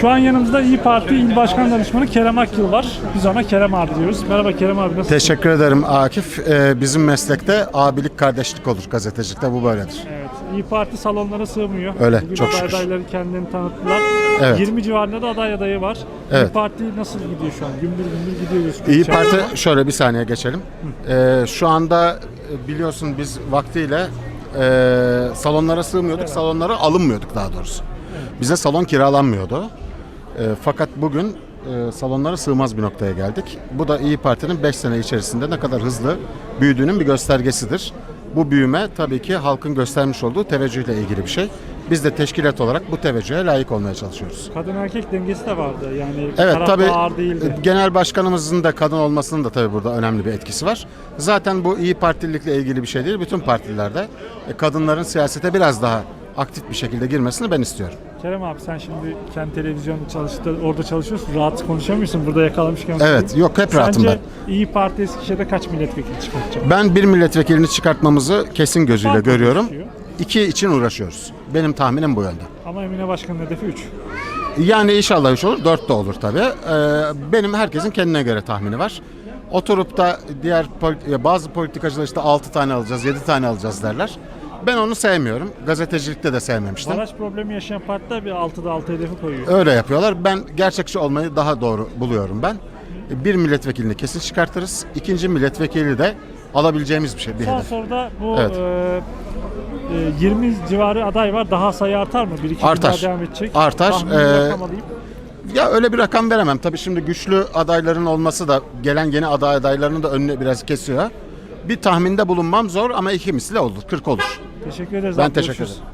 Şu an yanımızda İyi Parti İl Başkan Danışmanı Kerem Akyıl var. Biz ona Kerem abi diyoruz. Merhaba Kerem abi nasılsın? Teşekkür ederim Akif. Ee, bizim meslekte abilik kardeşlik olur gazetecilikte bu böyledir. Evet. İyi Parti salonlara sığmıyor. Öyle, Bugün çok şükür. adayları kendini tanıttılar. Evet. 20 civarında da aday adayı var. İyi Evet. Parti nasıl gidiyor şu an? Gümbür gümbür gidiyoruz. İyi Parti şöyle bir saniye geçelim. Ee, şu anda e, biliyorsun biz vaktiyle e, salonlara sığmıyorduk, salonlara alınmıyorduk daha doğrusu. Bize salon kiralanmıyordu. E, fakat bugün e, salonlara sığmaz bir noktaya geldik. Bu da İyi Parti'nin 5 sene içerisinde ne kadar hızlı büyüdüğünün bir göstergesidir. Bu büyüme tabii ki halkın göstermiş olduğu teveccühle ilgili bir şey. Biz de teşkilat olarak bu teveccühe layık olmaya çalışıyoruz. Kadın erkek dengesi de vardı. Yani Evet tabii ağır değildi. e, genel başkanımızın da kadın olmasının da tabii burada önemli bir etkisi var. Zaten bu iyi partililikle ilgili bir şey değil. Bütün partilerde e, kadınların siyasete biraz daha aktif bir şekilde girmesini ben istiyorum. Kerem abi sen şimdi kendi televizyonda çalıştı, orada çalışıyorsun. Rahat konuşamıyorsun burada yakalamışken. Evet yok hep rahatım Sence ben. İyi Parti Eskişehir'de kaç milletvekili çıkartacak? Ben bir milletvekilini çıkartmamızı kesin gözüyle Fark görüyorum. oluşuyor. İki için uğraşıyoruz. Benim tahminim bu yönde. Ama Emine Başkan'ın hedefi 3. Yani inşallah üç olur, dört de olur tabii. Ee, benim herkesin kendine göre tahmini var. Oturup da diğer bazı politikacılar işte 6 tane alacağız, 7 tane alacağız derler. Ben onu sevmiyorum. Gazetecilikte de sevmemiştim. Baraj problemi yaşayan partiler bir 6'da 6 hedefi koyuyor. Öyle yapıyorlar. Ben gerçekçi olmayı daha doğru buluyorum ben. Bir milletvekilini kesin çıkartırız. İkinci milletvekili de alabileceğimiz bir şey bir Son hedef. soruda bu Evet. e, e, 20 civarı aday var. Daha sayı artar mı? Bir iki gün Artar. daha devam edecek. Artar. Tahmini Ee, rakam alayım. Ya öyle bir rakam veremem. Tabii şimdi güçlü adayların olması da gelen yeni aday adaylarının da önünü biraz kesiyor. Bir tahminde bulunmam zor ama iki misli olur. 40 olur. Teşekkür ederiz. Ben abi. teşekkür Görüşürüz. ederim.